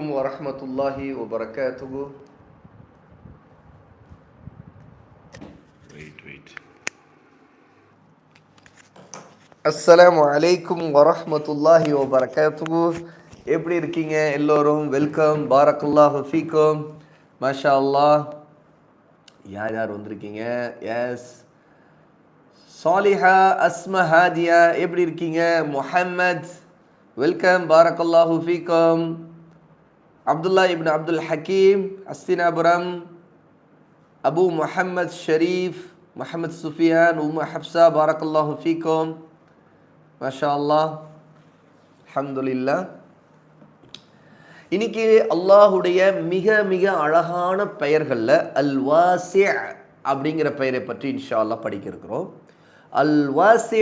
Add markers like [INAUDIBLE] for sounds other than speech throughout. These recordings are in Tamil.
عليكم ورحمة الله وبركاته Wait, wait. அஸ்ஸலாமு அலைக்கும் வரஹ்மத்துல்லாஹி வபரகாத்துஹு எப்படி இருக்கீங்க எல்லோரும் வெல்கம் பாரக்குல்லாஹு ஃபீக்கும் மாஷா அல்லாஹ் யார் யார் வந்திருக்கீங்க எஸ் சாலிஹா அஸ்ம ஹாதியா எப்படி இருக்கீங்க முஹம்மத் வெல்கம் பாரக்கல்லாஹு ஃபீக்கும் அப்துல்லா இப்னு அப்துல் ஹக்கீம் அஸ்தினாபுரம் அபு முஹம்மத் ஷரீஃப் முஹம்மத் சுஃபியான் உம் ஹப்சா பாரக்கல்லா ஃபீக்கும் மஷா அல்லாஹ் அஹமதுல்லா இன்னைக்கு அல்லாஹுடைய மிக மிக அழகான பெயர்களில் அல் வாசி அப்படிங்கிற பெயரை பற்றி இன்ஷா அல்லாஹ் படிக்க இருக்கிறோம் அல் வாசி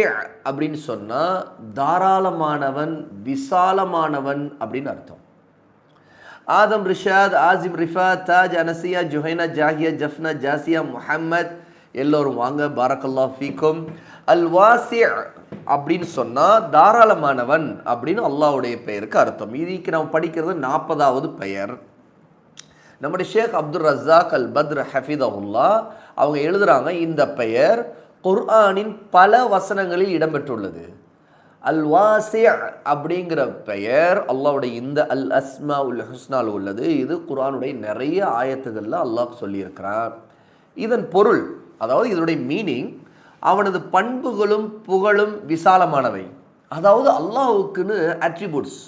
அப்படின்னு சொன்னால் தாராளமானவன் விசாலமானவன் அப்படின்னு அர்த்தம். ஆதம் ரிஷாத் ஆசிம் ரிஃபா தாஜ் அனசியா ஜுஹைனா ஜாகியா ஜஃப்னா ஜாசியா முஹம்மத் எல்லோரும் வாங்க. பாரக்கல்லா ஃபீக்கும். அல் வாசி அப்படின்னு சொன்னால் தாராளமானவன் அப்படின்னு அல்லாஹ்வுடைய பெயருக்கு அர்த்தம். இதுக்கு நம்ம படிக்கிறது நாற்பதாவது பெயர். நம்முடைய ஷேக் அப்துல் ரஸாக் அல் பத்ர் ஹஃபிதவுல்லா அவங்க எழுதுகிறாங்க இந்த பெயர் குர்ஆனின் பல வசனங்களில் இடம்பெற்றுள்ளது. அல் வாசி அப்படிங்கிற பெயர் அல்லாஹ்வுடைய இந்த அல் அஸ்மா உல் ஹுஸ்னால் உள்ளது. இது குரானுடைய நிறைய ஆயத்துகளில் அல்லாஹ் சொல்லியிருக்கிறான். இதன் பொருள் அதாவது இதனுடைய மீனிங் அவனது பண்புகளும் புகழும் விசாலமானவை. அதாவது அல்லாஹுக்குன்னு அட்ரிபியூட்ஸ்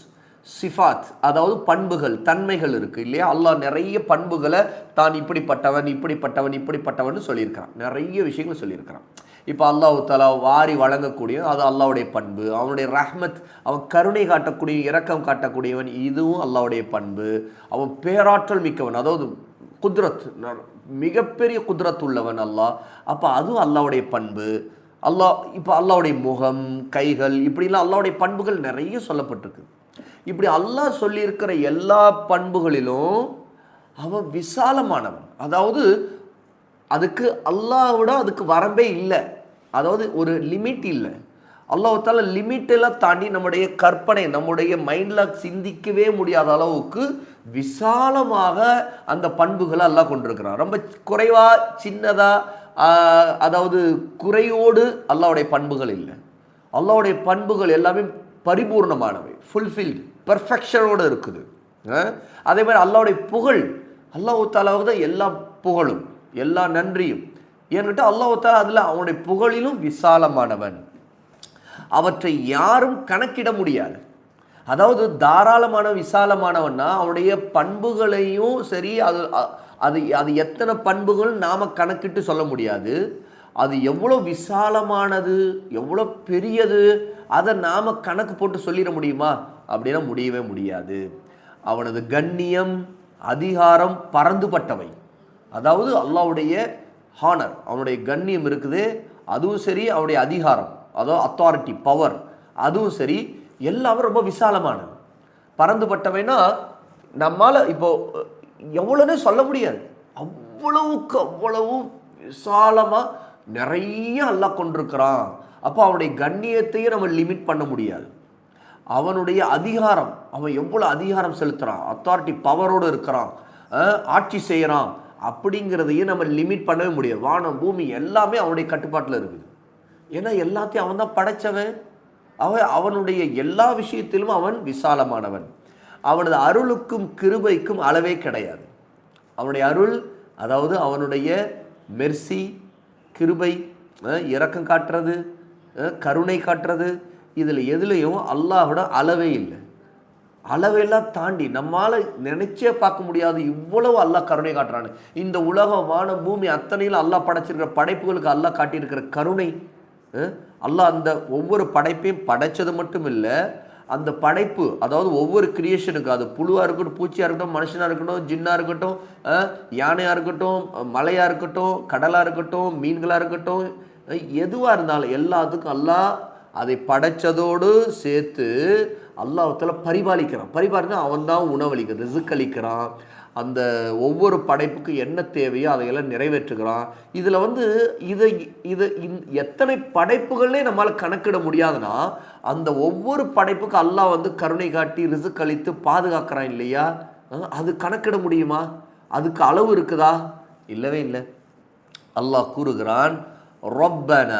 சிஃபாத் அதாவது பண்புகள் தன்மைகள் இருக்குது இல்லையா? அல்லாஹ் நிறைய பண்புகளை தான் இப்படிப்பட்டவன் இப்படிப்பட்டவன் இப்படிப்பட்டவன் சொல்லியிருக்கிறான். நிறைய விஷயங்கள் சொல்லியிருக்கிறான். இப்போ அல்லாஹ் தலா வாரி வழங்கக்கூடிய அது அல்லாவுடைய பண்பு. அவனுடைய ரஹ்மத் அவன் கருணை காட்டக்கூடிய இரக்கம் காட்டக்கூடியவன் இதுவும் அல்லாவுடைய பண்பு. அவன் பேராற்றல் மிக்கவன் அதாவது குத்ரத் மிகப்பெரிய குதிரத் உள்ளவன் அல்லாஹ். அப்போ அதுவும் அல்லாஹ்வுடைய பண்பு. அல்லாஹ் இப்போ அல்லாவுடைய முகம் கைகள் இப்படிலாம் அல்லாவுடைய பண்புகள் நிறைய சொல்லப்பட்டிருக்கு. இப்படி அல்லாஹ் சொல்லியிருக்கிற எல்லா பண்புகளிலும் அவன் விசாலமானவன். அதாவது அதுக்கு அல்லாஹ்விட அதுக்கு வரம்பே இல்லை. அதாவது ஒரு லிமிட் இல்லை. அல்லாஹால லிமிட்டெல்லாம் தாண்டி நம்முடைய கற்பனை நம்முடைய மைண்டில் சிந்திக்கவே முடியாத அளவுக்கு விசாலமாக அந்த பண்புகளை எல்லாம் கொண்டிருக்கிறான். ரொம்ப குறைவாக சின்னதாக அதாவது குறையோடு அல்லாவுடைய பண்புகள் இல்லை. அல்லாவுடைய பண்புகள் எல்லாமே பரிபூர்ணமானவை ஃபுல்ஃபில்டு பர்ஃபெக்ஷனோடு இருக்குது. அதே மாதிரி அல்லாவுடைய புகழ் அல்லாஹ் தாலாவுக்கு தான் எல்லா புகழும் எல்லா நன்றியும் ஏன்னுட்டு அல்லாஹ் தாலா அதில் அவனுடைய புகழிலும் விசாலமானவன். அவற்றை யாரும் கணக்கிட முடியாது. அதாவது தாராளமான விசாலமானவன்னா அவனுடைய பண்புகளையும் சரி அது அது அது எத்தனை பண்புகள் நாம் கணக்கிட்டு சொல்ல முடியாது. அது எவ்வளோ விசாலமானது எவ்வளோ பெரியது அதை நாம் கணக்கு போட்டு சொல்லிட முடியுமா? அப்படின்னா முடியவே முடியாது. அவனது கண்ணியம் அதிகாரம் பறந்துபட்டவை அதாவது அல்லாவுடைய ஹானர் அவனுடைய கண்ணியம் இருக்குது. அதுவும் சரி அவனுடைய அதிகாரம். அதாவது அத்தாரிட்டி பவர் அதுவும் சரி எல்லாமே ரொம்ப விசாலமானது. பறந்துபட்டவைனா நம்மால் இப்போ எவ்வளோன்னு சொல்ல முடியாது. அவ்வளவுக்கு அவ்வளவு விசாலமாக நிறைய எல்லாம் கொண்டிருக்கிறான். அப்போ அவனுடைய கண்ணியத்தையும் நம்ம லிமிட் பண்ண முடியாது. அவனுடைய அதிகாரம் அவன் எவ்வளோ அதிகாரம் செலுத்துறான்? அத்தாரிட்டி பவரோடு இருக்கிறான். ஆட்சி செய்கிறான் அப்படிங்கிறதையும் நம்ம லிமிட் பண்ணவே முடியாது. வானம் பூமி எல்லாமே அவனுடைய கட்டுப்பாட்டில் இருக்குது. ஏன்னா எல்லாத்தையும் அவன் தான் படைச்சவன். அவன் அவனுடைய எல்லா விஷயத்திலும் அவன் விசாலமானவன். அவனது அருளுக்கும் கிருபைக்கும் அளவே கிடையாது. அவனுடைய அருள் அதாவது அவனுடைய மெர்சி கிருபை இரக்கம் காட்டுறது கருணை காட்டுறது இதில் எதுலேயும் அல்லாஹோட அளவே இல்லை. அளவெல்லாம் தாண்டி நம்மால நினைச்சே பார்க்க முடியாது இவ்வளவு அல்லாஹ் கருணை காட்டுறான்னு இந்த உலகம் வான பூமி அத்தனையில் அல்லாஹ் படைச்சிருக்கிற படைப்புகளுக்கு அல்லாஹ் காட்டியிருக்கிற கருணை அல்லாஹ் அந்த ஒவ்வொரு படைப்பையும் படைச்சது மட்டும் இல்லை அந்த படைப்பு அதாவது ஒவ்வொரு கிரியேஷனுக்கு அது புழுவாக இருக்கட்டும் பூச்சியாக இருக்கட்டும் மனுஷனாக இருக்கட்டும் ஜின்னாக இருக்கட்டும் யானையாக இருக்கட்டும் மலையாக இருக்கட்டும் கடலாக இருக்கட்டும் மீன்களாக இருக்கட்டும் எதுவாக இருந்தாலும் எல்லாத்துக்கும் அல்லாஹ் அதை படைச்சதோடு சேர்த்து அல்லாஹத்தில் பரிபாலிக்கிறான். பரிபாலினா அவன் தான் உணவளிக்கிறான் ரிசுக்களிக்கிறான். அந்த ஒவ்வொரு படைப்புக்கு என்ன தேவையோ அதையெல்லாம் நிறைவேற்றுகிறான். இதில் வந்து இதை இதை எத்தனை படைப்புகளே நம்மளால் கணக்கிட முடியாதுன்னா அந்த ஒவ்வொரு படைப்புக்கு அல்லாஹ் வந்து கருணை காட்டி ரிசுக்களித்து பாதுகாக்கிறான் இல்லையா? அது கணக்கிட முடியுமா? அதுக்கு அளவு இருக்குதா? இல்லவே இல்லை. அல்லாஹ் கூறுகிறான் ரொப்பன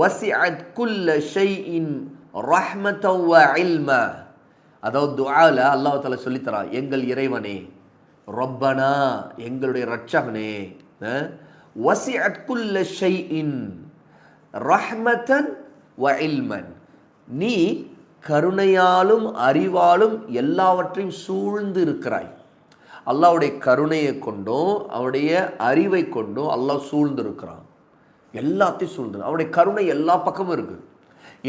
வசிஅத் குல்ல ஷைஇன் ரஹ்மத்தவ வ அதாவது துஆல அல்லாஹ் தஆலா சொல்லித்தரா எங்கள் இறைவனே ரொப்பனா எங்களுடைய ரட்சகனே வசி குல்ல ஷைஇன் ரஹ்மத்தன் வ இல்மன். நீ கருணையாலும் அறிவாலும் எல்லாவற்றையும் சூழ்ந்து இருக்கிறாய். அல்லாவுடைய கருணையை கொண்டும் அவருடைய அறிவை கொண்டும் அல்லாஹ் சூழ்ந்து இருக்கிறான். எல்லாத்தையும் சூழ்ந்து அவருடைய கருணை எல்லா பக்கமும் இருக்குது.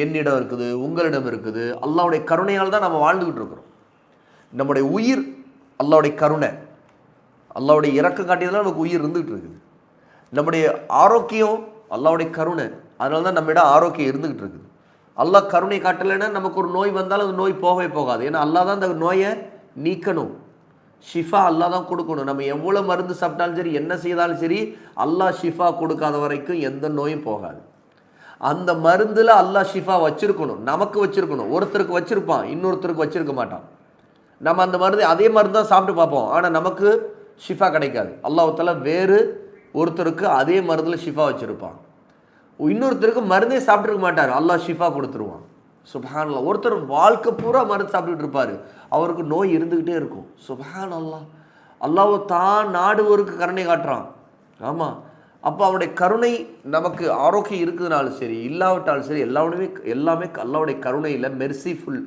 என்னிடம் இருக்குது உங்களிடம் இருக்குது. அல்லாவுடைய கருணையால் தான் நம்ம வாழ்ந்துக்கிட்டு இருக்கிறோம். நம்முடைய உயிர் அல்லாவுடைய கருணை. அல்லாவுடைய இறக்கம் காட்டியதெல்லாம் நமக்கு உயிர் இருந்துகிட்டு இருக்குது. நம்முடைய ஆரோக்கியம் அல்லாவுடைய கருணை. அதனால தான் நம்மிடம் ஆரோக்கியம் இருந்துகிட்டு இருக்குது. அல்லாஹ் கருணை காட்டலைன்னா நமக்கு ஒரு நோய் வந்தாலும் அந்த நோய் போகவே போகாது. ஏன்னா அல்லா தான் அந்த நோயை நீக்கணும். ஷிஃபா அல்லா தான் கொடுக்கணும். நம்ம எவ்வளோ மருந்து சாப்பிட்டாலும் சரி என்ன செய்தாலும் சரி அல்லாஹ் ஷிஃபா கொடுக்காத வரைக்கும் எந்த நோயும் போகாது. அந்த மருந்தில் அல்லாஹ் ஷிஃபா வச்சுருக்கணும் நமக்கு வச்சுருக்கணும். ஒருத்தருக்கு வச்சுருப்பான் இன்னொருத்தருக்கு வச்சிருக்க மாட்டான். நம்ம அந்த மருந்து அதே மருந்து தான் சாப்பிட்டு பார்ப்போம். ஆனால் நமக்கு ஷிஃபா கிடைக்காது. அல்லாஹால வேறு ஒருத்தருக்கு அதே மருந்தில் ஷிஃபா வச்சுருப்பான். இன்னொருத்தருக்கு மருந்தே சாப்பிட்ருக்க மாட்டார். அல்லாஹ் ஷிஃபா கொடுத்துருவான். சுபஹான் ஒருத்தர் வாழ்க்கை பூரா மருந்து சாப்பிட்டுட்டு இருப்பார். அவருக்கு நோய் இருந்துக்கிட்டே இருக்கும். சுபஹான் அல்லாஹ் அல்லாஹ் தான் நாடுவோருக்கு கருணை காட்டுறான். ஆமாம் அப்போ அவனுடைய கருணை நமக்கு ஆரோக்கியம் இருக்குதுனாலும் சரி இல்லாவிட்டாலும் சரி எல்லாமே எல்லாமே அல்லாவுடைய கருணையில் மெர்சிஃபுல்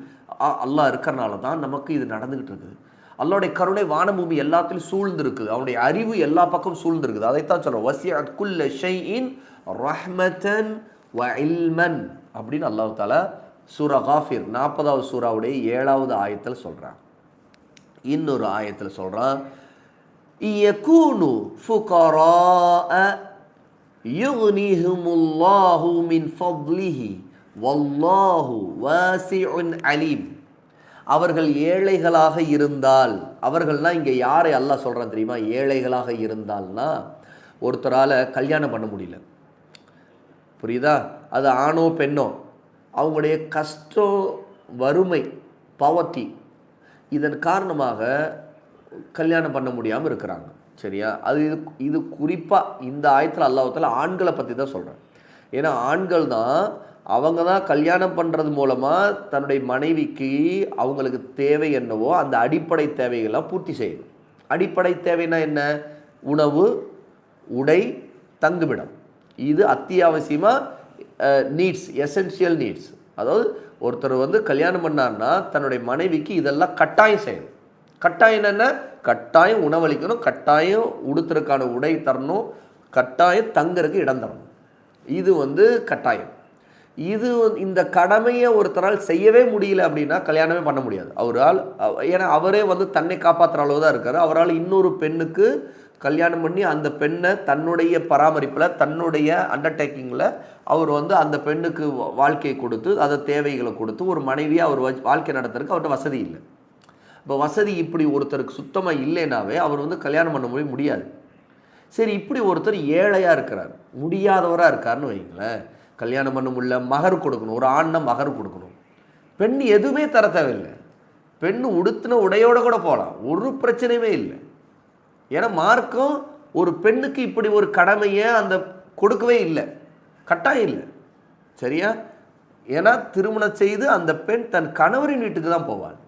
அல்லாஹ் இருக்கிறனால தான் நமக்கு இது நடந்துக்கிட்டு இருக்குது. அல்லாவுடைய கருணை வானபூமி எல்லாத்திலும் சூழ்ந்திருக்குது அவனுடைய அறிவு எல்லா பக்கம் சூழ்ந்திருக்குது. அதைத்தான் சொல்கிறோம் வசியத் குல்ல ஷைஇன் ரஹ்மத்தன் வ இல்மன் அப்படின்னு அல்லாஹ் தாலா சூரா காஃபிர் நாற்பதாவது சூறாவுடைய ஏழாவது ஆயத்தில் சொல்கிறான் இன்னொரு ஆயத்தில் சொல்கிறான் இயக்கூனு ஃபுகராஅ யுக்னிஹுமுல்லாஹு மின் ஃபضலிஹி வல்லாஹு வாசிஉன் அலீம் அவர்கள் ஏழைகளாக இருந்தால் அவர்கள்லாம் இங்கே யாரை அல்லாஹ் சொல்கிறான் தெரியுமா? ஏழைகளாக இருந்தால்னா ஒருத்தரால் கல்யாணம் பண்ண முடியல. புரியுதா? அது ஆணோ பெண்ணோ அவங்களுடைய கஷ்டம் வறுமை பவத்தி இதன் காரணமாக கல்யாணம் பண்ண முடியாமல் இருக்கிறாங்க. சரியா? அது இது இது குறிப்பாக இந்த ஆயத்தில் அல்லாஹத்தில் ஆண்களை பற்றி தான் சொல்கிறேன் ஏன்னா ஆண்கள் தான் அவங்க தான் கல்யாணம் பண்ணுறது மூலமாக தன்னுடைய மனைவிக்கு அவங்களுக்கு தேவை என்னவோ அந்த அடிப்படை தேவைகளை பூர்த்தி செய்யணும் அடிப்படை தேவைன்னா என்ன? உணவு உடை தங்குமிடம். இது அத்தியாவசியமாக நீட்ஸ் எசென்ஷியல் நீட்ஸ் அதாவது ஒருத்தர் வந்து கல்யாணம் பண்ணார்னா தன்னுடைய மனைவிக்கு இதெல்லாம் கட்டாயம் செய்யணும். கட்டாயம் என்னென்ன கட்டாயம் உணவளிக்கணும் கட்டாயம் உடுத்துறதுக்கான உடை தரணும் கட்டாயம் தங்குறதுக்கு இடம் தரணும். இது வந்து கட்டாயம். இது இந்த கடமையை ஒருத்தரால் செய்யவே முடியல அப்படின்னா கல்யாணமே பண்ண முடியாது. அவரால் ஏன்னா அவரே வந்து தன்னை காப்பாற்றுற அளவு தான் இருக்கார். அவரால் இன்னொரு பெண்ணுக்கு கல்யாணம் பண்ணி அந்த பெண்ணை தன்னுடைய பராமரிப்பில் தன்னுடைய அண்டர்டேக்கிங்கில் அவர் வந்து அந்த பெண்ணுக்கு வாழ்க்கையை கொடுத்து அதை தேவைகளை கொடுத்து ஒரு மனைவியாக அவர் வாழ்க்கை நடத்துறதுக்கு அவர்கிட்ட வசதி இல்லை. இப்போ வசதி இப்படி ஒருத்தருக்கு சுத்தமாக இல்லைனாவே அவர் வந்து கல்யாணம் பண்ண முடியாது. சரி இப்படி ஒருத்தர் ஏழையாக இருக்கிறார். முடியாதவராக இருக்காருன்னு வைங்களேன் கல்யாணம் பண்ண முடியல மகர் கொடுக்கணும். ஒரு ஆண்னா மகர் கொடுக்கணும். பெண் எதுவுமே தர தேவையில்லை. பெண் உடுத்தின உடையோடு கூட போகலாம். ஒரு பிரச்சனையுமே இல்லை. ஏன்னா மார்க்கம் ஒரு பெண்ணுக்கு இப்படி ஒரு கடமையை அந்த கொடுக்கவே இல்லை. கட்டாயம் இல்லை. சரியா? ஏன்னா திருமணம் செய்து அந்த பெண் தன் கணவரின் வீட்டுக்கு தான் போவாள்.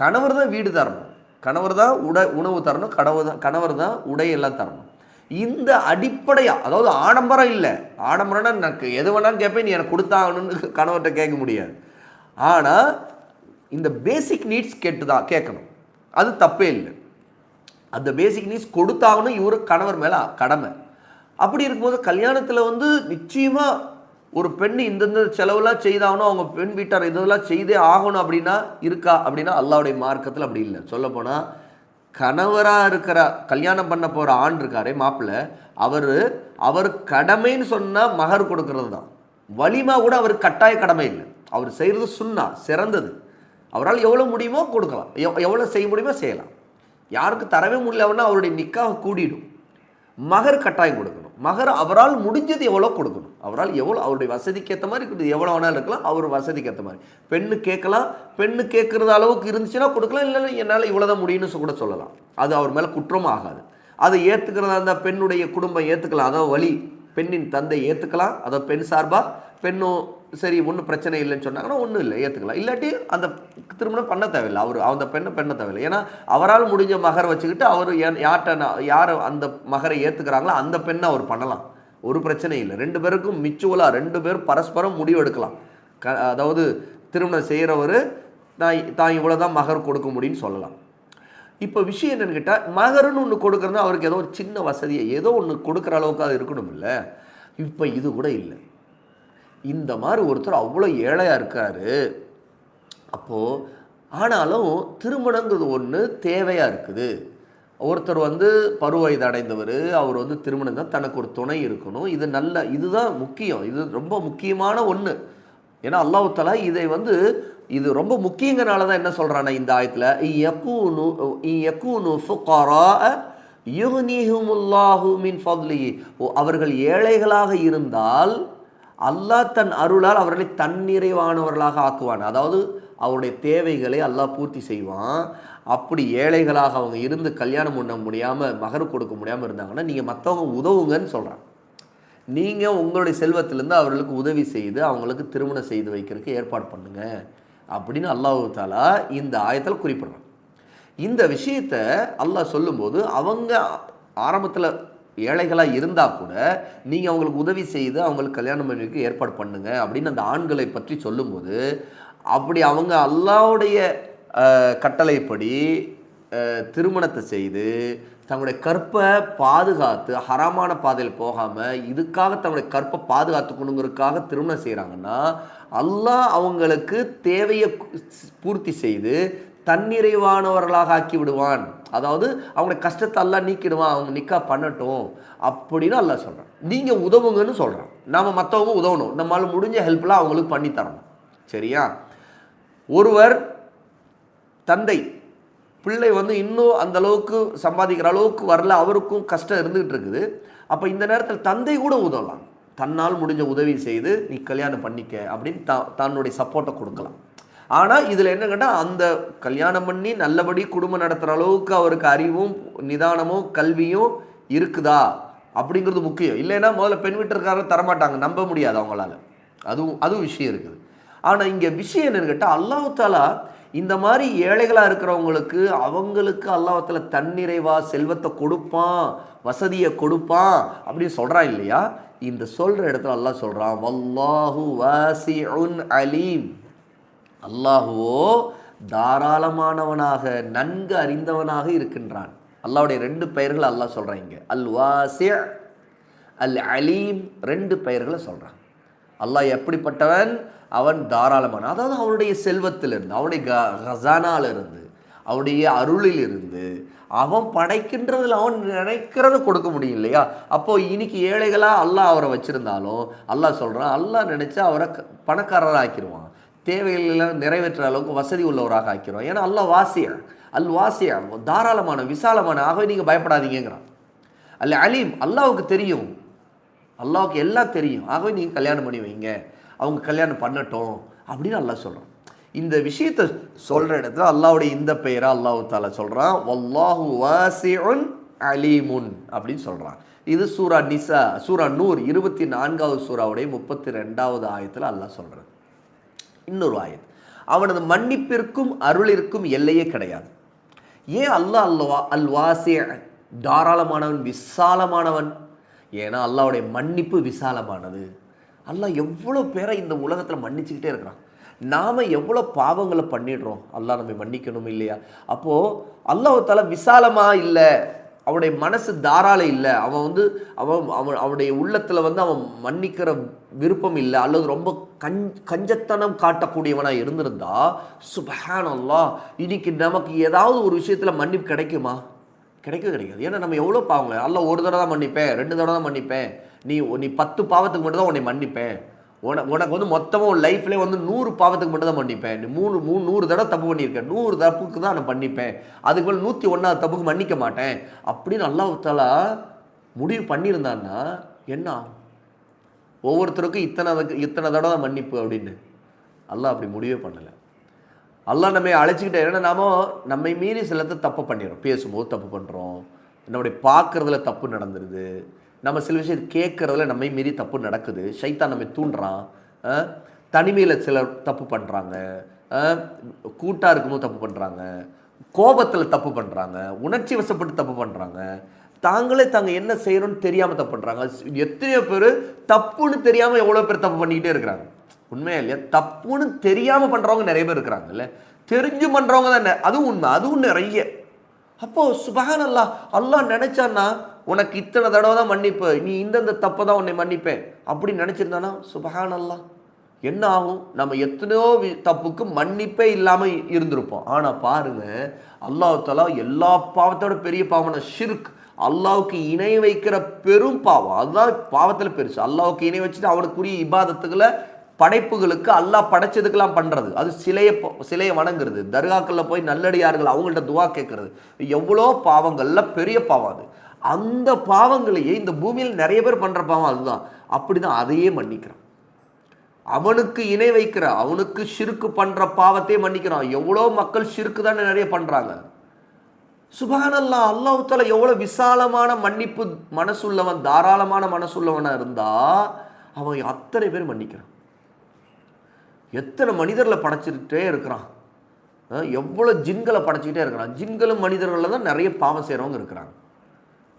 கணவர் தான் வீடு தரணும். கணவர் தான் உட உணவு தரணும். கணவர் தான் கணவர் தான் உடையெல்லாம் தரணும். இந்த அடிப்படையாக அதாவது ஆடம்பரம் இல்லை. ஆடம்பரம்னா எனக்கு எது வேணாலும் கேட்பேன் நீ எனக்கு கொடுத்தாகணும்னு கணவர்கிட்ட கேட்க முடியாது. ஆனால் இந்த பேசிக் நீட்ஸ் கேட்டு தான் கேட்கணும். அது தப்பே இல்லை. அந்த பேசிக் நீட்ஸ் கொடுத்தாகணும் இவர் கணவர் மேலே கடமை. அப்படி இருக்கும்போது கல்யாணத்தில் வந்து நிச்சயமாக ஒரு பெண் இந்தந்த செலவுலாம் செய்தாகணும் அவங்க பெண் வீட்டார் இதெல்லாம் செய்தே ஆகணும் அப்படின்னா இருக்கா அப்படின்னா அல்லாவுடைய மார்க்கத்தில் அப்படி இல்லை. சொல்லப்போனால் கணவராக இருக்கிற கல்யாணம் பண்ண போகிற ஆண் இருக்காரே மாப்பிள்ளை அவர் அவர் கடமைன்னு சொன்னால் மகர் கொடுக்கறது தான். வலிமா கூட அவர் கட்டாய கடமை இல்லை. அவர் செய்கிறது சுண்ணா சிறந்தது. அவரால் எவ்வளோ முடியுமோ கொடுக்கலாம். எவ்வளோ செய்ய முடியுமோ செய்யலாம். யாருக்கு தரவே முடியலன்னா அவருடைய நிக்காக கூடிடும். மகர் கட்டாயம் கொடுக்கணும். மகர் அவரால் முடிஞ்சது எவ்வளோ கொடுக்கணும்? அவரால் எவ்வளோ அவருடைய வசதிக்கு ஏற்ற மாதிரி கொடுத்து எவ்வளோ வேணாலும் இருக்கலாம் அவர் வசதிக்கு ஏற்ற மாதிரி. பெண்ணு கேட்கலாம் பெண்ணு கேட்குறது அளவுக்கு இருந்துச்சுன்னா கொடுக்கலாம் இல்லை என்னால் இவ்வளோதான் முடியும்னு கூட சொல்லலாம். அது அவர் மேலே குற்றமும் ஆகாது. அதை ஏற்றுக்கிறதா இருந்தால் பெண்ணுடைய குடும்பம் ஏற்றுக்கலாம் அதான் வழி. பெண்ணின் தந்தை ஏற்றுக்கலாம் அதை பெண் சார்பாக பெண்ணும் சரி ஒன்றும் பிரச்சனை இல்லைன்னு சொன்னாங்கன்னா ஒன்றும் இல்லை ஏற்றுக்கலாம் இல்லாட்டி அந்த திருமணம் பண்ண தேவையில்லை. அவர் அந்த பெண்ணை பெண்ண தேவையில்லை. ஏன்னா அவரால் முடிஞ்ச மகர் வச்சுக்கிட்டு அவர் யார்கிட்ட யார் அந்த மகரை ஏற்றுக்கிறாங்களோ அந்த பெண்ணை அவர் பண்ணலாம். ஒரு பிரச்சனை இல்லை. ரெண்டு பேருக்கும் மிச்சுவலாக ரெண்டு பேரும் பரஸ்பரம் முடிவு எடுக்கலாம். க அதாவது திருமணம் செய்கிறவர் நான் தான் இவ்வளோ தான் மகர் கொடுக்க முடியும்னு சொல்லலாம். இப்போ விஷயம் என்னென்னு கேட்டால் மகர்னு ஒன்று கொடுக்குறது அவருக்கு ஏதோ ஒரு சின்ன வசதியை ஏதோ ஒன்று கொடுக்குற அளவுக்கு அது இருக்கணும் இல்லை இப்போ இது கூட இல்லை. இந்த மாதிரி ஒருத்தர் அவ்வளோ ஏழையாக இருக்கார். அப்போது ஆனாலும் திருமணங்கிறது ஒன்று தேவையாக இருக்குது. ஒருத்தர் வந்து பருவயது அடைந்தவர் அவர் வந்து திருமணம் தான் தனக்கு ஒரு துணை இருக்கணும். இது நல்ல இதுதான் முக்கியம். இது ரொம்ப முக்கியமான ஒன்று ஏன்னா அல்லாஹாலா இதை வந்து இது ரொம்ப முக்கியங்கிறனால தான் என்ன சொல்கிறானே இந்த ஆயத்தில் யக்கூனு யக்கூனு ஃபுகாரா யுஹ்னிஹுமுல்லாஹு மின் ஃபத்லிஹி. ஓ அவர்கள் ஏழைகளாக இருந்தால் அல்லாஹ் தன் அருளால் அவர்களை தன்னிறைவானவர்களாக ஆக்குவான். அதாவது அவருடைய தேவைகளை அல்லாஹ் பூர்த்தி செய்வான். அப்படி ஏழைகளாக அவங்க இருந்து கல்யாணம் பண்ண முடியாமல் மகர் கொடுக்க முடியாமல் இருந்தாங்கன்னா நீங்கள் மற்றவங்க உதவுங்கன்னு சொல்கிறாங்க நீங்கள் உங்களுடைய செல்வத்திலேருந்து அவர்களுக்கு உதவி செய்து அவங்களுக்கு திருமணம் செய்து வைக்கிறதுக்கு ஏற்பாடு பண்ணுங்கள் அப்படின்னு அல்லாஹு தாலா இந்த ஆயத்தில் குறிப்பிட்றான். இந்த விஷயத்த அல்லாஹ் சொல்லும்போது அவங்க ஆரம்பத்தில் ஏழைகளாக இருந்தால் கூட நீங்கள் அவங்களுக்கு உதவி செய்து அவங்களுக்கு கல்யாணம் பண்ணிக்கு ஏற்பாடு பண்ணுங்கள் அப்படின்னு அந்த ஆண்களை பற்றி சொல்லும்போது அப்படி அவங்க அல்லாவுடைய கட்டளைப்படி திருமணத்தை செய்து தங்களுடைய கற்பை பாதுகாத்து ஹராமான பாதையில் போகாமல் இதுக்காக தங்களுடைய கற்பை பாதுகாத்துக்கணுங்கிறதுக்காக திருமணம் செய்கிறாங்கன்னா அல்லாஹ் அவங்களுக்கு தேவையை பூர்த்தி செய்து தன்னிறைவானவர்களாக ஆக்கி விடுவான். அதாவது அவங்களுடைய கஷ்டத்தை எல்லாம் நீக்கிடுவான் அவங்க நிக்கா பண்ணட்டும் அப்படின்னு எல்லாம் சொல்கிறான் நீங்கள் உதவுங்கன்னு சொல்கிறான் நாம் மற்றவங்க உதவணும். நம்மளால் முடிஞ்ச ஹெல்ப்லாம் அவங்களுக்கு பண்ணி தரணும். சரியா? ஒருவர் தந்தை பிள்ளை வந்து இன்னும் அந்த அளவுக்கு சம்பாதிக்கிற அளவுக்கு வரல அவருக்கும் கஷ்டம் இருந்துகிட்டு இருக்குது. அப்போ இந்த நேரத்தில் தந்தை கூட உதவலாம். தன்னால் முடிஞ்ச உதவி செய்து நீ கல்யாணம் பண்ணிக்க அப்படின்னு த தன்னுடைய சப்போர்ட்டை கொடுக்கலாம். ஆனால் இதில் என்ன கேட்டால் அந்த கல்யாணம் பண்ணி நல்லபடி குடும்பம் நடத்துகிற அளவுக்கு அவருக்கு அறிவும் நிதானமும் கல்வியும் இருக்குதா? அப்படிங்கிறது முக்கியம். இல்லைன்னா முதல்ல பெண் வீட்டிற்காரர் தரமாட்டாங்க. நம்ப முடியாது அவங்களால. அதுவும் அதுவும் விஷயம் இருக்குது. ஆனால் இங்கே விஷயம் என்னன்னு கேட்டால் அல்லாஹாலா இந்த மாதிரி ஏழைகளாக இருக்கிறவங்களுக்கு அவங்களுக்கு அல்லாஹத்தில் தன்னிறைவா செல்வத்தை கொடுப்பான் வசதியை கொடுப்பான் அப்படின்னு சொல்கிறான் இல்லையா? இந்த சொல்கிற இடத்துல அல்லாஹ் சொல்கிறான் வல்லாஹு வாசி அலீம். அல்லாஹுவோ தாராளமானவனாக நன்கு அறிந்தவனாக இருக்கின்றான். அல்லாவுடைய ரெண்டு பெயர்கள் அல்லாஹ் சொல்கிறாங்க இங்கே. அல் வாசி அல் அலீம் ரெண்டு பெயர்களை சொல்கிறான் அல்லாஹ் எப்படிப்பட்டவன்? அவன் தாராளமான அதாவது அவனுடைய செல்வத்திலிருந்து அவனுடைய கசானாலிருந்து அவனுடைய அருளில் இருந்து அவன் படைக்கின்றதில் அவன் நினைக்கிறத கொடுக்க முடியும் இல்லையா? அப்போ இன்னைக்கு ஏழைகளாக அல்லாஹ் அவரை வச்சுருந்தாலும் அல்லாஹ் சொல்கிறான் அல்லாஹ் நினச்சா அவரை பணக்காரராக ஆக்கிடுவான் தேவைகளெல்லாம் நிறைவேற்ற அளவுக்கு வசதி உள்ளவராக ஆக்கிறோம். ஏன்னா அல்லாஹ் வாசியா அல் வாசியா தாராளமான விசாலமான ஆகவே நீங்கள் பயப்படாதீங்கிறான் அல்ல அலீம் அல்லாவுக்கு தெரியும். அல்லாவுக்கு எல்லாம் தெரியும். ஆகவே நீங்கள் கல்யாணம் பண்ணி வைங்க. அவங்க கல்யாணம் பண்ணட்டும் அப்படின்னு அல்லாஹ் சொல்கிறான் இந்த விஷயத்தை சொல்கிற இடத்துல அல்லாவுடைய இந்த பெயரை அல்லாஹு தாலா சொல்கிறான் வல்லாஹு வாசியுன் அலீமுன் அப்படின்னு சொல்கிறான் இது சூரா நிசா சூரா நூர் இருபத்தி நான்காவது சூறாவுடைய முப்பத்தி ரெண்டாவது ஆயத்தில் அல்லாஹ் சொல்கிறான் இன்னொரு ஆயத். அவனது மன்னிப்பிற்கும் அருளிற்கும் எல்லையே கிடையாது. ஏன் அல்லாஹ் அல்லவா அல்வாசே தாராளமானவன் விசாலமானவன்? ஏன்னா அல்லாவுடைய மன்னிப்பு விசாலமானது. அல்லாஹ் எவ்வளோ பேரை இந்த உலகத்தில் மன்னிச்சுக்கிட்டே இருக்கிறான். நாம் எவ்வளோ பாவங்களை பண்ணிடுறோம். அல்லாஹ் நம்ம மன்னிக்கணும் இல்லையா? அப்போது அல்லாஹால விசாலமாக இல்லை? அவனுடைய மனசு தாராள இல்லை. அவன் வந்து அவன் அவன் அவனுடைய உள்ளத்தில் வந்து அவன் மன்னிக்கிற விருப்பம் இல்லை. அல்லது ரொம்ப கஞ் கஞ்சத்தனம் காட்டக்கூடியவனாக இருந்திருந்தா சுபஹானல்லா இன்னைக்கு நமக்கு ஏதாவது ஒரு விஷயத்தில் மன்னிப்பு கிடைக்குமா? கிடைக்க கிடைக்காது. ஏன்னா நம்ம எவ்வளோ பாவங்க அல்ல ஒரு தடவை தான் மன்னிப்பேன் ரெண்டு தடவை தான் மன்னிப்பேன். நீ நீ பத்து பாவத்துக்கு மட்டும் தான் உன்னை மன்னிப்பேன். உனக்கு உனக்கு வந்து மொத்தமாக உன் லைஃப்லேயே வந்து நூறு பாவத்துக்கு மட்டும் தான் மன்னிப்பேன். மூணு மூணு நூறு தடவை தப்பு பண்ணியிருக்கேன் நூறு தப்புக்கு தான் நான் பண்ணிப்பேன் அதுக்கு மேலே நூற்றி ஒன்றாவது தப்புக்கு மன்னிக்க மாட்டேன். அப்படின்னு அல்லாஹாலா முடிவு பண்ணியிருந்தான்னா என்ன? ஒவ்வொருத்தருக்கும் இத்தனை இத்தனை தடவை மன்னிப்பு அப்படின்னு. அல்லாஹ் அப்படி முடிவே பண்ணலை. அல்லாஹ் நம்ம அழைச்சிக்கிட்டே ஏன்னா நாம நம்மை மீறி சிலத்தை தப்பு பண்ணிடுறோம். பேசும்போது தப்பு பண்ணுறோம் நம்முடைய பார்க்குறதுல தப்பு நடந்துருது. நம்ம சில விஷயம் கேட்குறதுல நம்மை மீறி தப்பு நடக்குது. சைத்தான் நம்மை தூண்டுறான். தனிமையில் சிலர் தப்பு பண்ணுறாங்க கூட்டாக இருக்கும்போது தப்பு பண்ணுறாங்க கோபத்தில் தப்பு பண்ணுறாங்க உணர்ச்சி வசப்பட்டு தப்பு பண்ணுறாங்க தாங்களே தாங்க என்ன செய்யணும்னு தெரியாமல் தப்பு பண்ணுறாங்க எத்தனையோ பேர் தப்புன்னு தெரியாமல் எவ்வளோ பேர் தப்பு பண்ணிக்கிட்டே இருக்கிறாங்க. உண்மையா இல்லையா? தப்புன்னு தெரியாமல் பண்ணுறவங்க நிறைய பேர் இருக்கிறாங்கல்ல தெரிஞ்சு பண்ணுறவங்க தான் அதுவும் உண்மை அதுவும் நிறைய. அப்போது சுபஹான் அல்லாஹ் அல்லா நினச்சான்னா உனக்கு இத்தனை தடவை தான் மன்னிப்பு. நீ இந்தந்த தப்பை தான் உன்னை மன்னிப்பேன். அப்படின்னு நினச்சிருந்தானா? சுபஹான் அல்லாஹ் என்ன ஆகும்? நம்ம எத்தனையோ தப்புக்கு மன்னிப்பே இல்லாமல் இருந்திருப்போம். ஆனால் பாருங்க அல்லாஹாலா எல்லா பாவத்தோட பெரிய பாவம்னா ஷிர்க். அல்லாவுக்கு இணை வைக்கிற பெரும் பாவம். அதுதான் பாவத்தில் பெருசு. அல்லாவுக்கு இணை வச்சுட்டு அவனுக்குரிய இபாதத்துக்களை படைப்புகளுக்கு அல்லாஹ் படைச்சதுக்கெல்லாம் பண்ணுறது அது சிலையை சிலையை வணங்குறது. தர்காக்களில் போய் நல்லடியார்கள் அவங்கள்ட்ட துவா கேட்கறது எவ்வளோ பாவங்களில் பெரிய பாவம் அது. அந்த பாவங்களையே இந்த பூமியில் நிறைய பேர் பண்ணுற பாவம் அதுதான். அப்படிதான் அதையே மன்னிக்கிறான். அவனுக்கு இணை வைக்கிற அவனுக்கு சிறுக்கு பண்ணுற பாவத்தையே மன்னிக்கிறான். எவ்வளோ மக்கள் சிறுக்கு தானே நிறைய பண்ணுறாங்க சுபானல்லா அல்லாஹ் எவ்வளோ விசாலமான மன்னிப்பு மனசுள்ளவன் தாராளமான மனசுள்ளவனாக இருந்தா அவன் அத்தனை பேர் மன்னிக்கிறான். எத்தனை மனிதர்களை படைச்சிக்கிட்டே இருக்கிறான். எவ்வளோ ஜின்களை படைச்சிக்கிட்டே இருக்கிறான். ஜின்களும் மனிதர்களில் தான் நிறைய பாவம் செய்கிறவங்க இருக்கிறாங்க.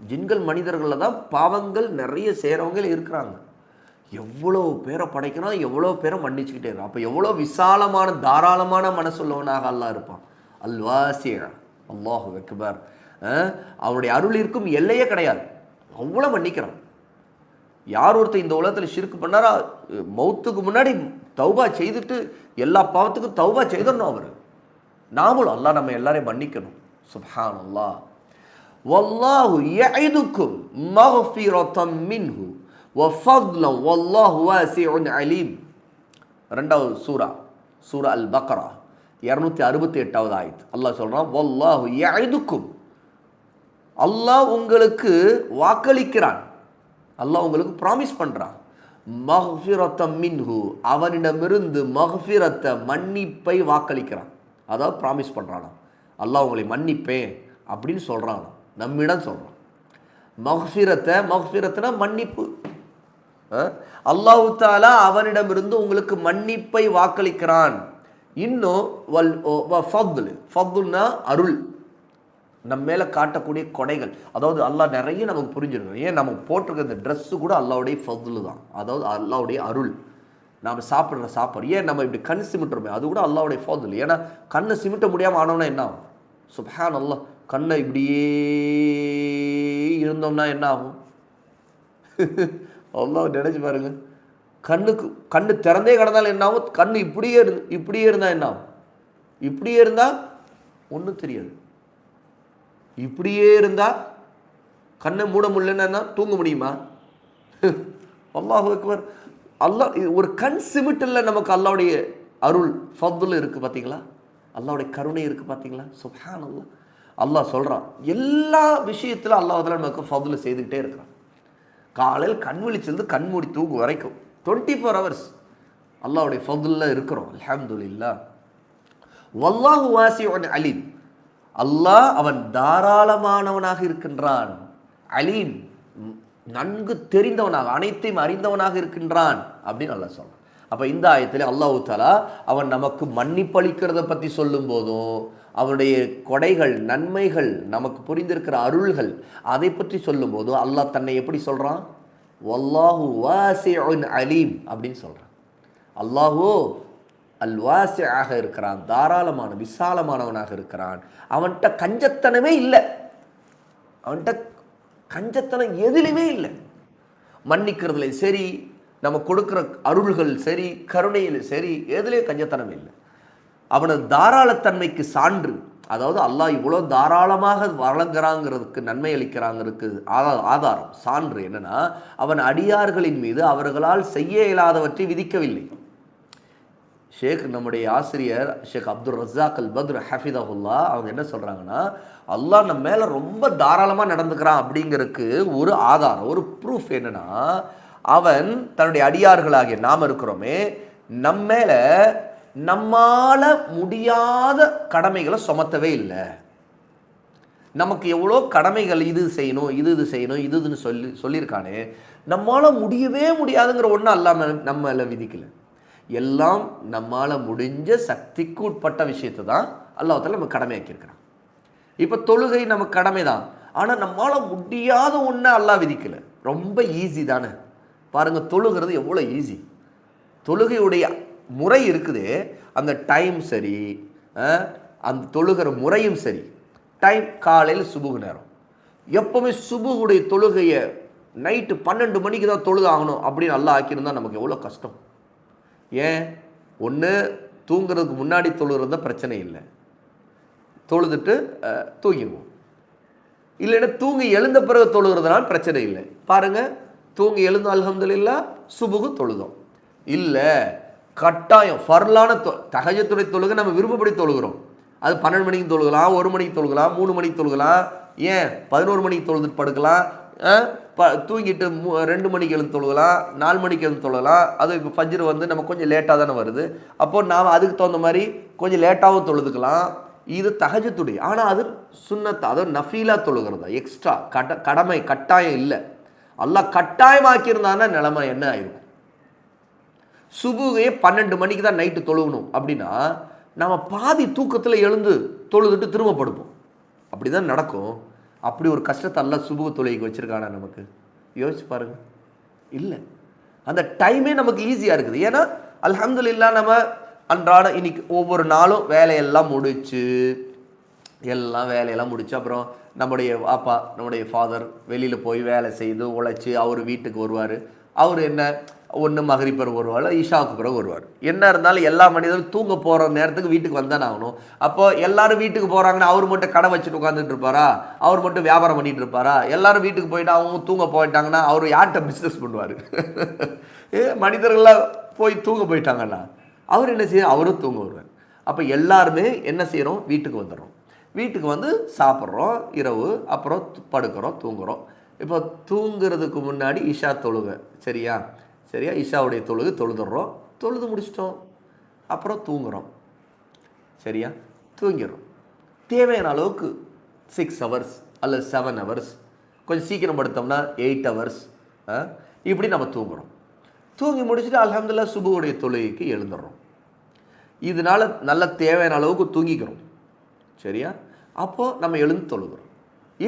ஜின்கள் மனிதர்களில் தான் பாவங்கள் நிறைய செய்கிறவங்க இருக்கிறாங்க. எவ்வளோ பேரை படைக்கிறான் எவ்வளோ பேரை மன்னிச்சுக்கிட்டே இருக்கான் அப்போ எவ்வளோ விசாலமான தாராளமான மனசுள்ளவனாக அல்லாஹ் இருப்பான். அல்வாசியா அல்லாஹு வெக்குபார் அவனுடைய அருள் இருக்கும் எல்லையே கிடையாது. அவ்வளோ மன்னிக்கிறான் யார் ஒருத்தர் இந்த உலகத்தில் ஷிர்க் பண்ணாரா மௌத்துக்கு முன்னாடி தௌபா செய்துட்டு எல்லா பாவத்துக்கும் தௌபா செய்தணும் அவர். நாமளும் அல்லாஹ் நம்ம எல்லாரையும் மன்னிக்கணும். சுப்ஹான் அல்லாஹ் வல்லாஹு யஇதுக்கும் மஃபிரத்தம் மின்ஹு வஃபத்லம் வல்லாஹு வாசிஉன் அலீம் ரெண்டாவது சூரா சூரா அல் பக்ரா இரநூத்தி அறுபத்தி எட்டாவது ஆயத்து அல்லாஹ் சொல்கிறான் வல்லாஹு யஇதுக்கும் அல்லாஹ் உங்களுக்கு வாக்களிக்கிறான் அல்லாஹ் உங்களுக்கு ப்ராமிஸ் பண்ணுறான் மஹ்ஃபிரத்தம் மின்ஹு அவனிடமிருந்து மஹ்ஃபிரத்த மன்னிப்பை வாக்களிக்கிறான் அதாவது ப்ராமிஸ் பண்ணுறானா அல்லாஹ் உங்களை மன்னிப்பேன் அப்படின்னு சொல்கிறானா நம்மிடம் சொல்கிறோம் மஹ்ஃபிரத்தை மஹ்ஃபிரத்துனா மன்னிப்பு. அல்லாஹு தாலா அவனிடமிருந்து உங்களுக்கு மன்னிப்பை வாக்களிக்கிறான். இன்னும் வல் ஓ- வ அருள். நம்ம மேலே காட்டக்கூடிய கொடைகள். அதாவது அல்லாஹ் நிறைய நமக்கு புரிஞ்சிருக்கோம் ஏன்? நம்ம போட்டிருக்க இந்த ட்ரெஸ்ஸு கூட அல்லாவுடைய ஃபதுலு தான். அதாவது அல்லாவுடைய அருள். நாம் சாப்பிட்ற சாப்பாடு. ஏன்? நம்ம இப்படி கண் சிமிட்டுறோமே. அது கூட அல்லாவுடைய ஃபதுல். ஏன்னா கண்ணை சிமிட்ட முடியாமல் ஆனோன்னா என்ன ஆகும்? சுபஹான் அல்லாஹ் கண்ணை இப்படியே இருந்தோம்னா என்ன ஆகும்? அவ்வளோ நினச்சி பாருங்க. கண்ணுக்கு கண்ணு திறந்தே கிடந்தாலும் என்ன ஆகும்? கண்ணு இப்படியே இருந்து இப்படியே இருந்தால் என்ன ஆகும்? இப்படியே இருந்தால் ஒன்றும் தெரியாது. இப்படியே இருந்தால் கண்ணை மூட முடியலன்னா தூங்க முடியுமா? அல்லாஹ் அக்பர். அல்லா ஒரு கண் சிமிட்டில் நமக்கு அல்லாவுடைய அருள் ஃபதுல் இருக்குது பார்த்தீங்களா அல்லாவுடைய கருணை இருக்குது பார்த்தீங்களா சுப்ஹான் அல்லாஹ் அல்லாஹ் சொல்கிறான் எல்லா விஷயத்திலும் அல்லாஹால நமக்கு ஃபதுல செய்துக்கிட்டே இருக்கிறான். காலையில் கண் விழிச்சிருந்து கண்மூடி தூக்கு வரைக்கும் டுவெண்ட்டி ஃபோர் ஹவர்ஸ் அல்லாவுடைய ஃபதுல்ல இருக்கிறோம் அல்ஹம்துலில்லாஹ் வல்லாஹு வாசிஉன் அலீம். அல்லாஹ் அவன் தாராளமானவனாக இருக்கின்றான். அலீம் நன்கு தெரிந்தவனாக அனைத்தையும் அறிந்தவனாக இருக்கின்றான் அப்படின்னு நல்லா சொல்கிறான் அப்போ இந்த ஆயத்தில் அல்லாஹு தாலா அவன் நமக்கு மன்னிப்பளிக்கிறத பற்றி சொல்லும் போதும் அவனுடைய கொடைகள் நன்மைகள் நமக்கு புரிந்திருக்கிற அருள்கள் அதை பற்றி சொல்லும்போது அல்லாஹ் தன்னை எப்படி சொல்கிறான் வல்லாஹு வாசிஉன் அலீம் அப்படின்னு சொல்கிறான் அல்லாஹோ அல்வாசியாக இருக்கிறான் தாராளமான விசாலமானவனாக இருக்கிறான். அவன்கிட்ட கஞ்சத்தனமே இல்லை. அவன்கிட்ட கஞ்சத்தனம் எதிலுமே இல்லை. மன்னிக்கிறதுல சரி நம்ம கொடுக்குற அருள்கள் சரி கருணையில் சரி எதுலேயும் கஞ்சத்தனம் இல்லை. அவனது தாராளத்தன்மைக்கு சான்று. அதாவது அல்லாஹ் இவ்வளோ தாராளமாக வழங்குறாங்கிறதுக்கு நன்மை அளிக்கிறாங்கிறதுக்கு ஆதா- ஆதாரம் சான்று என்னன்னா அவன் அடியார்களின் மீது அவர்களால் செய்ய இயலாதவற்றை விதிக்கவில்லை. ஷேக் நம்முடைய ஆசிரியர் ஷேக் அப்துல் ரஸாக் அல் பத்ர் ஹஃபிதஹுல்லா அவங்க என்ன சொல்கிறாங்கன்னா அல்லாஹ் நம்ம மேலே ரொம்ப தாராளமாக நடந்துக்கிறான் அப்படிங்கிறதுக்கு ஒரு ஆதாரம் ஒரு ப்ரூஃப் என்னன்னா அவன் தன்னுடைய அடியார்களாகிய நாம் இருக்கிறோமே நம்ம மேலே நம்மால முடியாத கடமைகளை சுமத்தவே இல்லை. நமக்கு எவ்வளோ கடமைகள் இது செய்யணும் இது இது செய்யணும் இது இதுன்னு சொல்லி சொல்லியிருக்கானே. நம்மால் முடியவே முடியாதுங்கிற ஒன்றும் அல்லாம நம்மள விதிக்கல. எல்லாம் நம்மால் முடிஞ்ச சக்திக்கு உட்பட்ட விஷயத்தை தான் அல்லாஹத்தில் நம்ம கடமையாக்கியிருக்கிறான் இப்போ தொழுகை நமக்கு கடமை தான். ஆனால் நம்மளால் முடியாத ஒன்றை அல்லாஹ் விதிக்கல. ரொம்ப ஈஸி தானே. பாருங்கள் தொழுகிறது எவ்வளோ ஈஸி தொழுகையுடைய முறை இருக்குது. அந்த டைம் சரி அந்த தொழுகிற முறையும் சரி. டைம் காலையில் சுபுகு நேரம். எப்போவுமே சுபுகுடைய தொழுகையை நைட்டு பன்னெண்டு மணிக்கு தான் தொழுது ஆகணும். அப்படின்னு நல்லா ஆக்கியிருந்தால் நமக்கு எவ்வளோ கஷ்டம்? ஏன்? ஒன்று தூங்குறதுக்கு முன்னாடி தொழுகிறது தான் பிரச்சனை இல்லை. தொழுதுட்டு தூங்கிடுவோம். இல்லைன்னா தூங்கி எழுந்த பிறகு தொழுகிறதுனால பிரச்சனை இல்லை. பாருங்கள் தூங்கி எழுந்து அல்ஹம்துலில்லா சுபுகு தொழுதோம். இல்லை கட்டாயம் ஃபர்லான தொ தகஜத்துடைய தொழுகை நம்ம விருப்பப்படி தொழுகிறோம். அது பன்னெண்டு மணிக்கு தொழுகலாம் ஒரு மணிக்கு தொழுகலாம் மூணு மணிக்கு தொழுகலாம் ஏன்? பதினோரு மணிக்கு தொழுது படுக்கலாம் ப தூங்கிட்டு மூ ரெண்டு மணிக்கு எழுந்து தொழுகலாம் நாலு மணிக்கு எழுந்து தொழுகலாம் அது இப்போ ஃபஜ்ரு வந்து நம்ம கொஞ்சம் லேட்டாக தானே வருது. அப்போது நாம் அதுக்கு தகுந்த மாதிரி கொஞ்சம் லேட்டாகவும் தொழுதுக்கலாம். இது தகஜத்துடைய ஆனால் அது சுண்ணத்தை அதாவது நஃபீலாக தொழுகிறதா எக்ஸ்ட்ரா கட கடமை கட்டாயம் இல்லை. எல்லாம் கட்டாயமாக்கியிருந்தான்னா நிலைமை என்ன ஆயிருக்கும்? சுபுகையே பன்னெண்டு மணிக்கு தான் நைட்டு தொழுகணும். அப்படின்னா நம்ம பாதி தூக்கத்தில் எழுந்து தொழுதுட்டு திரும்ப படுப்போம் அப்படி தான் நடக்கும். அப்படி ஒரு கஷ்டத்தை எல்லாம் சுபுக தொழுகைக்கு வச்சுருக்கானா நமக்கு? யோசிச்சு பாருங்க. இல்லை. அந்த டைமே நமக்கு ஈஸியாக இருக்குது. ஏன்னா அல்ஹம்துலில்லாஹ் நம்ம அன்றாட இன்னைக்கு ஒவ்வொரு நாளும் வேலையெல்லாம் முடிச்சு எல்லாம் வேலையெல்லாம் முடிச்சு அப்புறம் நம்முடைய அப்பா நம்முடைய ஃபாதர் வெளியில் போய் வேலை செய்து உழைச்சி அவர் வீட்டுக்கு வருவார். அவர் என்ன ஒன்று மகரிப்பர் வருவார் ஈஷாவுக்கு பிறகு வருவார் என்ன இருந்தாலும் எல்லா மனிதரும் தூங்க போகிற நேரத்துக்கு வீட்டுக்கு வந்தானே ஆகணும். அப்போ எல்லாரும் வீட்டுக்கு போகிறாங்கன்னா அவர் மட்டும் கடை வச்சுட்டு உட்காந்துட்டு இருப்பாரா? அவர் மட்டும் வியாபாரம் பண்ணிட்டு இருப்பாரா? எல்லாரும் வீட்டுக்கு போயிட்டு அவங்க தூங்க போயிட்டாங்கன்னா அவர் யார்கிட்ட பிஸ்னஸ் பண்ணுவார்? [LAUGHS] ஏ மனிதர்கள்லாம் போய் தூங்க போயிட்டாங்கன்னா அவர் என்ன செய்ய அவரும் தூங்க வருவார். அப்போ எல்லாருமே என்ன செய்கிறோம் வீட்டுக்கு வந்துடுறோம். வீட்டுக்கு வந்து சாப்பிட்றோம் இரவு அப்புறம் படுக்கிறோம் தூங்குறோம். இப்போ தூங்குறதுக்கு முன்னாடி இஷா தொழுக சரியா? சரியா? இஷாவுடைய தொழுகு தொழுதுடுறோம் தொழுது முடிச்சிட்டோம். அப்புறம் தூங்குறோம். சரியா? தூங்கிடுறோம் தேவையான அளவுக்கு சிக்ஸ் ஹவர்ஸ் அல்லது செவன் ஹவர்ஸ் கொஞ்சம் சீக்கிரம் படுத்தோம்னா எயிட் ஹவர்ஸ் இப்படி நம்ம தூங்குறோம். தூங்கி முடிச்சுட்டு அலமதுல்லா சுபுவுடைய தொழுகைக்கு எழுந்துடுறோம் இதனால நல்ல தேவையான அளவுக்கு தூங்கிக்கிறோம். சரியா? அப்போது நம்ம எழுந்து தொழுகிறோம்.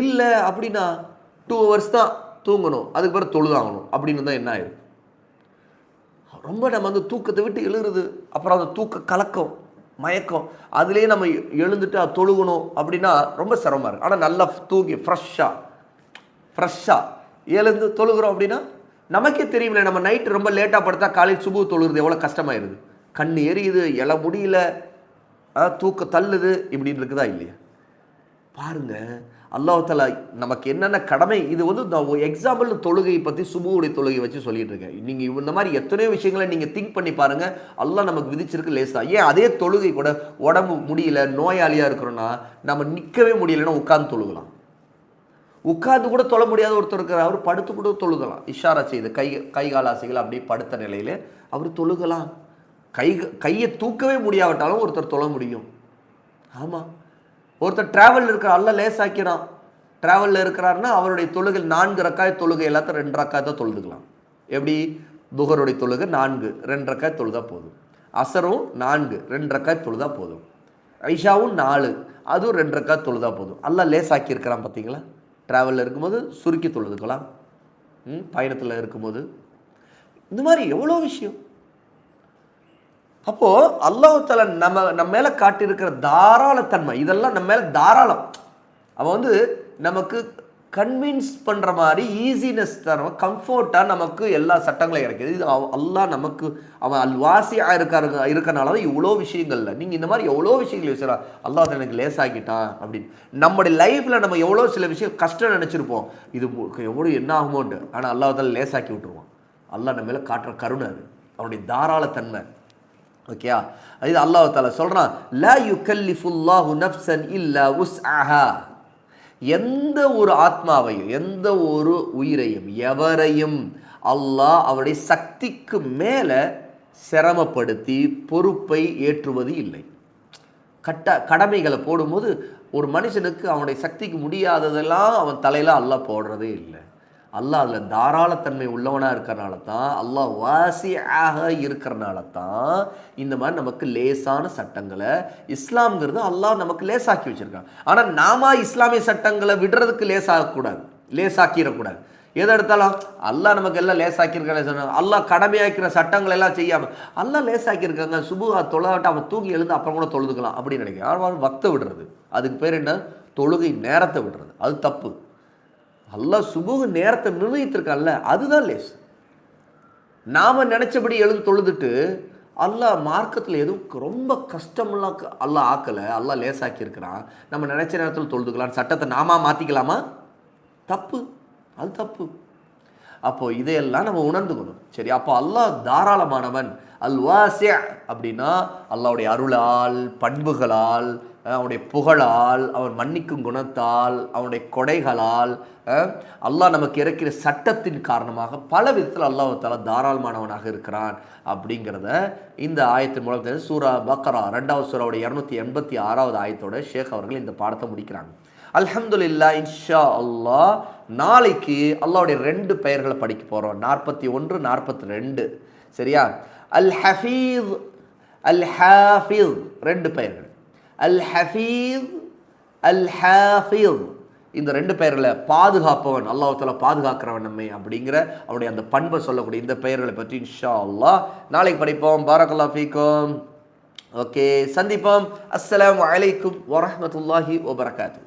இல்லை அப்படின்னா டூ ஹவர்ஸ் தான் தூங்கணும். அதுக்கு பிறகு தொழுதாகணும். அப்படின்னு தான் என்ன ஆயிரும்? ரொம்ப நம்ம வந்து தூக்கத்தை விட்டு எழுகிறது அப்புறம் அந்த தூக்க கலக்கம் மயக்கம் அதுலேயே நம்ம எழுந்துட்டு அது தொழுகணும் அப்படின்னா ரொம்ப சிரமமாக இருக்குது ஆனால் நல்லா தூங்கி ஃப்ரெஷ்ஷாக ஃப்ரெஷ்ஷாக எழுந்து தொழுகிறோம் அப்படின்னா நமக்கே தெரியுமில்ல நம்ம நைட்டு ரொம்ப லேட்டாக படுத்தா காலையில் சுபு தொழுகிறது எவ்வளோ கஷ்டமாயிருது. கண் எரியுது எழ முடியல தூக்க தள்ளுது இப்படின்னு இருக்குதா இல்லையா? பாருங்க அல்லாஹால நமக்கு என்னென்ன கடமை இது வந்து எக்ஸாம்பிள் தொழுகையை பற்றி சுபுவுடைய தொழுகை வச்சு சொல்லிட்டு இருக்கேன். நீங்கள் இந்த மாதிரி எத்தனையோ விஷயங்களை நீங்கள் திங்க் பண்ணி பாருங்கள் அல்லாஹ் நமக்கு விதிச்சிருக்கு லேசா. ஏன் அதே தொழுகை கூட உடம்பு முடியல நோயாளியாக இருக்கிறோன்னா நம்ம நிற்கவே முடியலன்னா உட்கார்ந்து தொழுகலாம். உட்கார்ந்து கூட தொழ முடியாத ஒருத்தர் இருக்கிறார். அவர் படுத்து கூட தொழுகலாம். இஷாரா செய்து கை கை கால் ஆசைகள் அப்படியே படுத்த நிலையில் அவர் தொழுகலாம். கை கையை தூக்கவே முடியாவிட்டாலும் ஒருத்தர் தொழ முடியும். ஆமாம் ஒருத்தர் டிராவலில் இருக்கிற அல்ல லேசாக்கிறான். டிராவலில் இருக்கிறாருன்னா அவருடைய தொழுகை நான்கு ரக்காய் தொழுகை எல்லாத்தையும் ரெண்டு ரக்காய் தான் தொழுதுக்கலாம். எப்படி? துகருடைய தொழுகை நான்கு ரெண்டு ரக்காய் தொழுதா போதும். அசரும் நான்கு ரெண்டு ரக்காய் தொழுதா போதும். ஐஷாவும் நாலு அதுவும் ரெண்டு ரக்காய் தொழுதா போதும். அல்ல லேசாக்கி இருக்கிறான் பார்த்தீங்களா? ட்ராவலில் இருக்கும்போது சுருக்கி தொழுதுக்கலாம். ம் பயணத்தில் இருக்கும்போது. இந்த மாதிரி எவ்வளோ விஷயம். அப்போது அல்லாஹால நம்ம நம்ம மேலே காட்டியிருக்கிற தாராளத்தன்மை இதெல்லாம் நம்ம மேலே தாராளம். அவன் வந்து நமக்கு கன்வின்ஸ் பண்ணுற மாதிரி ஈஸினஸ் தரும் கம்ஃபர்ட்டாக நமக்கு எல்லா சட்டங்களையும் கிடைக்கிது இது அவ- அல்லாஹ் நமக்கு அவன் அல்வாசியாக இருக்காரு இருக்கனால தான் இவ்வளோ விஷயங்கள்ல நீங்கள் இந்த மாதிரி எவ்வளோ விஷயங்கள் யோசிக்கிறா அல்லாஹ் எனக்கு லேசாக்கிட்டான் அப்படின்னு. நம்முடைய லைஃப்பில் நம்ம எவ்வளோ சில விஷயம் கஷ்டம் நினச்சிருப்போம். இது எவ்வளோ என்ன ஆகுமோண்டு ஆனால் அல்லாஹ் லேசாக்கி விட்டுருவான். அல்லாஹ் நம்ம மேலே காட்டுற கருணை அது. அவனுடைய தாராளத்தன்மை ஓகேயா இது அல்லாஹ் தாலா சொல்கிறான் லா யுகல்லிஃபுல்லாஹு நஃப்சன் இல்லா உஸ்அஹா எந்த ஒரு ஆத்மாவையும் எந்த ஒரு உயிரையும் எவரையும் அல்லாஹ் அவருடைய சக்திக்கு மேலே சிரமப்படுத்தி பொறுப்பை ஏற்றுவது இல்லை. கட்ட கடமைகளை போடும்போது ஒரு மனுஷனுக்கு அவனுடைய சக்திக்கு முடியாததெல்லாம் அவன் தலையில் அல்லாஹ் போடுறதே இல்லை. அல்லாஹ் அதில் தாராளத்தன்மை உள்ளவனாக இருக்கிறனால தான் அல்லாஹ் வாசியாக இருக்கிறனால தான் இந்த மாதிரி நமக்கு லேசான சட்டங்களை இஸ்லாம்ங்கிறது அல்லாஹ் நமக்கு லேசாக்கி வச்சுருக்கான். ஆனால் நாம இஸ்லாமிய சட்டங்களை விடுறதுக்கு லேசாகக்கூடாது லேசாக்கிடக்கூடாது. எதை எடுத்தாலும் அல்லாஹ் நமக்கு எல்லாம் லேசாக்கியிருக்காங்க சொன்னாங்க அல்லாஹ் கடமையாக்கிற சட்டங்கள் எல்லாம் செய்யாமல் அல்லாஹ் லேசாக்கியிருக்காங்க சுபுகா தொழாட்ட அவன் தூங்கி எழுந்து அப்புறம் கூட தொழுதுக்கலாம் அப்படின்னு நினைக்கிறேன். அவன் வக்த விடுறது. அதுக்கு பேர் என்ன? தொழுகை நேரத்தை விடுறது. அது தப்பு. அல்லா சுபுக நேரத்தை நிர்ணயித்திருக்கான்ல அதுதான் லேஸ் நாம் நினச்சபடி எழுந்து தொழுதுட்டு அல்லாஹ் மார்க்கத்தில் எதுவும் ரொம்ப கஷ்டமெல்லாம் அல்லாஹ் ஆக்கலை அல்லாஹ் லேசாக்கியிருக்கிறான். நம்ம நினச்ச நேரத்தில் தொழுதுக்கலாம் சட்டத்தை நாம மாற்றிக்கலாமா தப்பு அது தப்பு. அப்போது இதையெல்லாம் நம்ம உணர்ந்துக்கணும். சரி அப்போ அல்லாஹ் தாராளமானவன் அல் வாசிய அப்படின்னா அல்லாவுடைய அருளால் பண்புகளால் அவனுடைய புகழால் அவன் மன்னிக்கும் குணத்தால் அவனுடைய கொடைகளால் அல்லாஹ் நமக்கு இறக்கிற சட்டத்தின் காரணமாக பல விதத்தில் அல்லாஹ் தாராளமானவனாக இருக்கிறான் அப்படிங்கிறத இந்த ஆயத்தின் மூலம் தெரிஞ்சு சூரா பக்ரா ரெண்டாவது சூறாவுடைய இரநூத்தி எண்பத்தி ஆறாவது ஆயத்தோட ஷேக் அவர்கள் இந்த பாடத்தை முடிக்கிறாங்க. அல்ஹம்துலில்லா இன்ஷா அல்லாஹ் நாளைக்கு அல்லாவுடைய ரெண்டு பெயர்களை படிக்க போகிறோம் நாற்பத்தி ஒன்று நாற்பத்தி ரெண்டு. சரியா? அல் ஹஃபீஸ் அல் ஹாஃபிஸ் ரெண்டு பெயர்கள். அல் ஹஃபீஸ் அல் ஹாஃபிஸ் இந்த ரெண்டு பெயர்களை பாதுகாப்பவன் அல்லாஹ் பாதுகாக்கிறவன் நம்மை அப்படிங்கிற அவருடைய அந்த பண்பை சொல்லக்கூடிய இந்த பெயர்களை பற்றி இன்ஷா அல்லாஹ் நாளைக்கு படிப்போம். பாரக்கல்லா ஃபீக்கும். ஓகே சந்திப்போம். அஸ்லாம் வலைக்கும் வரமத்துல்லாஹி வபரகாத்து.